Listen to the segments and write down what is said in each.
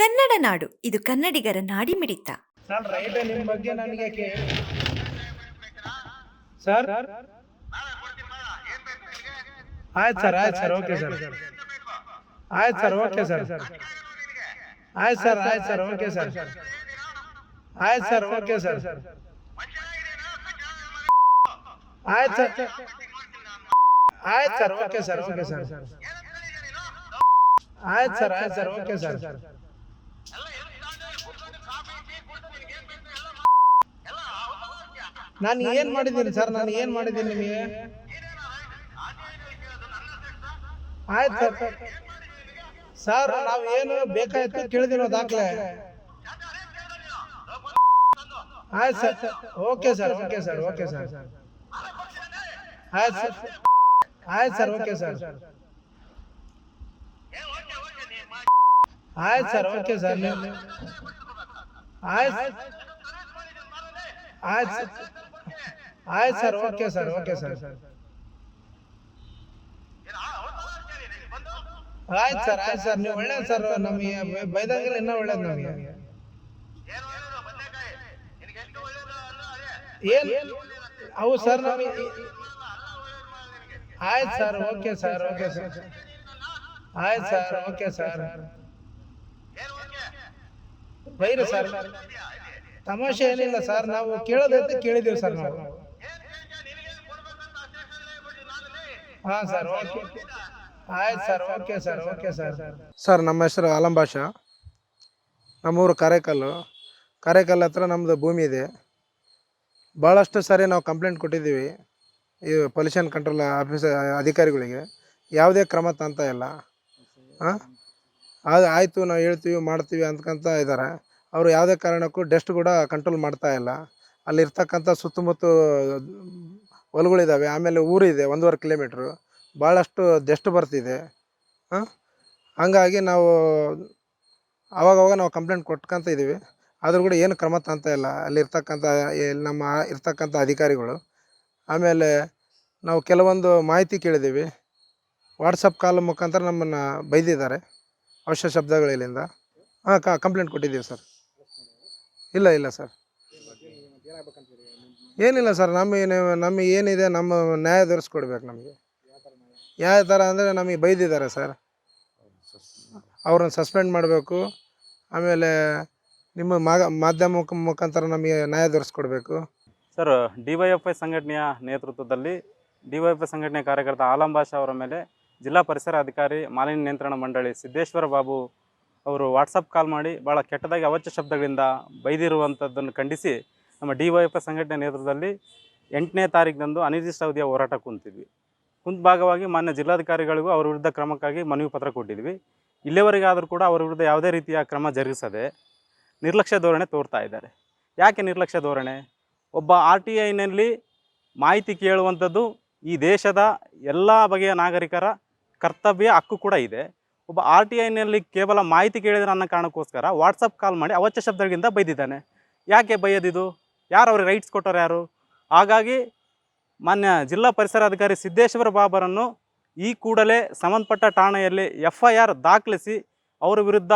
ಕನ್ನಡ ನಾಡು, ಇದು ಕನ್ನಡಿಗರ ನಾಡಿ ಮಿಡಿತ ಸರ್? ಆಯ್ತು ಸರ್ ಆಯ್ತು ಸರ್, ಓಕೆ ಸರ್. ಆಯ್ತು ಸರ್, ಓಕೆ ಸರ್. ಆಯ್ತು ಸರ್ ಆಯ್ತು ಸರ್, ಓಕೆ ಸರ್. ಆಯ್ತು ಸರ್, ಓಕೆ ಸರ್. ಆಯ್ತು ಸರ್. ಆಯ್ತು sir, okay sir okay sir. ಆಯ್ತು ಸರ್ ಆಯ್ತು ಸರ್, ಓಕೆ ಸರ್. ನಾನು ಏನು ಮಾಡಿದ್ದೀನಿ ಸರ್? ನಾನು ಏನ್ ಮಾಡಿದ್ದೀನಿ ನಿಮಗೆ? ಆಯ್ತು ಸರ್. ಸರ್ ನಾವು ಏನು ಬೇಕಾಯ್ತು ಕೇಳಿದಿರೋ ದಾಖಲೆ. ಆಯ್ತು sir. Okay sir okay sir okay sir. ಆಯ್ತು ಸರ್. ಆಯ್ತು ಸರ್. Okay sir. ಆಯ್ತು ಸರ್ ಓಕೆ ಸರ್. ಆಯ್ತು. ಆಯ್ತು. ಆಯ್ತು sir. Okay sir. Okay sir. ಆಯ್ತು ಸರ್. ಆಯ್ತು ಸರ್. ನೀವು ಒಳ್ಳೇದು ಸರ್. ನಮಗೆ ಬೈದಂಗೆಲ್ಲ. ಇನ್ನೂ ಒಳ್ಳೇದು ನಮಗೆ. ಏನು? ಅವು ಸರ್ ನಮಗೆ ಆಯ್ತು sir. Okay sir. Okay sir. ಆಯ್ತು ಸರ್. Okay sir. ಬೈರಿ ಸರ್. ತಮಾಷೆ ಏನಿಲ್ಲ ಸರ್ ನಾವು ಕೇಳೋದೈತೆ ಕೇಳಿದೀವಿ ಸರ್ ನಾವು. ಹಾ ಸರ್ ಓಕೆ. ಆಯ್ತು sir okay sir okay sir. Sir ನಮ್ಮ ಹೆಸರು ಆಲಂ ಭಾಷಾ. ನಮ್ಮೂರು ಕಾರೇಕಲ್ಲು. ಕಾರೇಕಲ್ ಹತ್ರ ನಮ್ಮದು ಭೂಮಿ ಇದೆ. ಭಾಳಷ್ಟು ಸಾರಿ ನಾವು ಕಂಪ್ಲೇಂಟ್ ಕೊಟ್ಟಿದ್ದೀವಿ ಈ ಪೊಲ್ಯೂಷನ್ ಕಂಟ್ರೋಲ್ ಆಫೀಸ್ ಅಧಿಕಾರಿಗಳಿಗೆ. ಯಾವುದೇ ಕ್ರಮ ತಂತ ಇಲ್ಲ. ಹಾಂ ಅದು ಆಯಿತು ನಾವು ಹೇಳ್ತೀವಿ ಮಾಡ್ತೀವಿ ಅಂದ್ಕೊಂತ ಇದ್ದಾರೆ. ಅವರು ಯಾವುದೇ ಕಾರಣಕ್ಕೂ ಡಸ್ಟ್ ಕೂಡ ಕಂಟ್ರೋಲ್ ಮಾಡ್ತಾ ಇಲ್ಲ. ಅಲ್ಲಿರ್ತಕ್ಕಂಥ ಸುತ್ತಮುತ್ತ ಹೊಲಗಳಿದ್ದಾವೆ ಆಮೇಲೆ ಊರಿದೆ, ಒಂದೂವರೆ ಕಿಲೋಮೀಟ್ರು ಭಾಳಷ್ಟು ಡಸ್ಟ್ ಬರ್ತಿದೆ. ಹಾಂ? ಹಾಗಾಗಿ ನಾವು ಆವಾಗವಾಗ ನಾವು ಕಂಪ್ಲೇಂಟ್ ಕೊಟ್ಕೊಂತ ಇದ್ದೀವಿ ಆದರೂ ಕೂಡ ಏನು ಕ್ರಮ ತಂತ ಇಲ್ಲ. ಅಲ್ಲಿರ್ತಕ್ಕಂಥ ನಮ್ಮ ಇರ್ತಕ್ಕಂಥ ಅಧಿಕಾರಿಗಳು. ಆಮೇಲೆ ನಾವು ಕೆಲವೊಂದು ಮಾಹಿತಿ ಕೇಳಿದ್ದೀವಿ ವಾಟ್ಸಪ್ ಕಾಲ್ ಮುಖಾಂತರ ನಮ್ಮನ್ನು ಬೈದಿದ್ದಾರೆ. ಅವಶ್ಯ ಶಬ್ದಗಳಿಂದ ಹಾಂ ಕಂಪ್ಲೇಂಟ್ ಕೊಟ್ಟಿದ್ದೀವಿ ಸರ್. ಇಲ್ಲ ಇಲ್ಲ ಸರ್. ಏನಿಲ್ಲ ಸರ್ ನಮ್ಮ ನಮಗೆ ಏನಿದೆ ನಮ್ಮ ನ್ಯಾಯ ದೊರಸ್ಕೊಡ್ಬೇಕು ನಮಗೆ. ಯಾವ ಥರ ಅಂದರೆ ನಮಗೆ ಬೈದಿದ್ದಾರೆ ಸರ್. ಅವ್ರನ್ನ ಸಸ್ಪೆಂಡ್ ಮಾಡಬೇಕು, ಆಮೇಲೆ ನಿಮ್ಮ ಮಾಗ, ಮಾಧ್ಯಮ ಮುಖಾಂತರ ನಮಗೆ ನ್ಯಾಯ ದೊರಸ್ಕೊಡ್ಬೇಕು ಸರ್, ಡಿವೈಎಫ್ಐ ಸಂಘಟನೆಯ ನೇತೃತ್ವದಲ್ಲಿ ಡಿವೈಎಫ್ಐ ಸಂಘಟನೆಯ ಕಾರ್ಯಕರ್ತ ಆಲಂ ಬಾಷಾ ಅವರ ಮೇಲೆ ಜಿಲ್ಲಾ ಪರಿಸರ ಅಧಿಕಾರಿ ಮಾಲಿನ್ಯ ನಿಯಂತ್ರಣ ಮಂಡಳಿ ಸಿದ್ದೇಶ್ವರ ಬಾಬು ಅವರು ವಾಟ್ಸಪ್ ಕಾಲ್ ಮಾಡಿ ಭಾಳ ಕೆಟ್ಟದಾಗಿ ಅವಚ್ಯ ಶಬ್ದಗಳಿಂದ ಬೈದಿರುವಂಥದ್ದನ್ನು ಖಂಡಿಸಿ ನಮ್ಮ ಡಿ ವೈ ಎಫ್ ಸಂಘಟನೆ ನೇತೃತ್ವದಲ್ಲಿ ಎಂಟನೇ ತಾರೀಕಿನಂದು ಅನಿರ್ದಿಷ್ಟಾವಧಿಯ ಹೋರಾಟ ಕುಂತಿದ್ವಿ. ಕುಂತ ಭಾಗವಾಗಿ ಮಾನ್ಯ ಜಿಲ್ಲಾಧಿಕಾರಿಗಳಿಗೂ ಅವರ ವಿರುದ್ಧ ಕ್ರಮಕ್ಕಾಗಿ ಮನವಿ ಪತ್ರ ಕೊಟ್ಟಿದ್ವಿ. ಇಲ್ಲಿವರೆಗಾದರೂ ಕೂಡ ಅವರ ವಿರುದ್ಧ ಯಾವುದೇ ರೀತಿಯ ಕ್ರಮ ಜರುಗಿಸದೆ ನಿರ್ಲಕ್ಷ್ಯ ಧೋರಣೆ ತೋರ್ತಾ ಇದ್ದಾರೆ. ಯಾಕೆ ನಿರ್ಲಕ್ಷ್ಯ ಧೋರಣೆ? ಒಬ್ಬ ಆರ್ ಟಿ ಐನಲ್ಲಿ ಮಾಹಿತಿ ಕೇಳುವಂಥದ್ದು ಈ ದೇಶದ ಎಲ್ಲ ಬಗೆಯ ನಾಗರಿಕರ ಕರ್ತವ್ಯ ಹಕ್ಕು ಕೂಡ ಇದೆ. ಒಬ್ಬ ಆರ್ ಟಿ ಐನಲ್ಲಿ ಕೇವಲ ಮಾಹಿತಿ ಕೇಳಿದ್ರೆ ಅನ್ನೋ ಕಾರಣಕ್ಕೋಸ್ಕರ ವಾಟ್ಸಪ್ ಕಾಲ್ ಮಾಡಿ ಅವಚ್ಯ ಶಬ್ದಗಳಿಂದ ಬೈದಿದ್ದಾನೆ. ಯಾಕೆ ಬೈಯೋದಿದು? ಯಾರು ಅವ್ರಿಗೆ ರೈಟ್ಸ್ ಕೊಟ್ಟರು ಯಾರು? ಹಾಗಾಗಿ ಮಾನ್ಯ ಜಿಲ್ಲಾ ಪರಿಸರಾಧಿಕಾರಿ ಸಿದ್ದೇಶ್ವರ ಬಾಬರನ್ನು ಈ ಕೂಡಲೇ ಸಂಬಂಧಪಟ್ಟ ಠಾಣೆಯಲ್ಲಿ ಎಫ್ ಐ ಆರ್ ದಾಖಲಿಸಿ ಅವರ ವಿರುದ್ಧ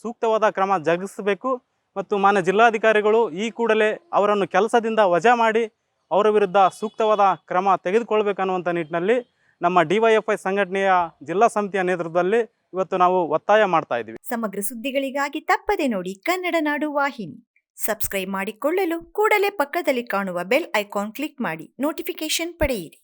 ಸೂಕ್ತವಾದ ಕ್ರಮ ಜರುಗಿಸಬೇಕು ಮತ್ತು ಮಾನ್ಯ ಜಿಲ್ಲಾಧಿಕಾರಿಗಳು ಈ ಕೂಡಲೇ ಅವರನ್ನು ಕೆಲಸದಿಂದ ವಜಾ ಮಾಡಿ ಅವರ ವಿರುದ್ಧ ಸೂಕ್ತವಾದ ಕ್ರಮ ತೆಗೆದುಕೊಳ್ಬೇಕನ್ನುವಂಥ ನಿಟ್ಟಿನಲ್ಲಿ ನಮ್ಮ ಡಿವೈಎಫ್ಐ ಸಂಘಟನೆಯ ಜಿಲ್ಲಾ ಸಮಿತಿಯ ನೇತೃತ್ವದಲ್ಲಿ ಇವತ್ತು ನಾವು ಒತ್ತಾಯ ಮಾಡ್ತಾ ಇದ್ದೀವಿ. ಸಮಗ್ರ ಸುದ್ದಿಗಳಿಗಾಗಿ ತಪ್ಪದೆ ನೋಡಿ ಕನ್ನಡ ನಾಡು ವಾಹಿನಿ. ಸಬ್ಸ್ಕ್ರೈಬ್ ಮಾಡಿಕೊಳ್ಳಲು ಕೂಡಲೇ ಪಕ್ಕದಲ್ಲಿ ಕಾಣುವ ಬೆಲ್ ಐಕಾನ್ ಕ್ಲಿಕ್ ಮಾಡಿ ನೋಟಿಫಿಕೇಶನ್ ಪಡೆಯಿರಿ.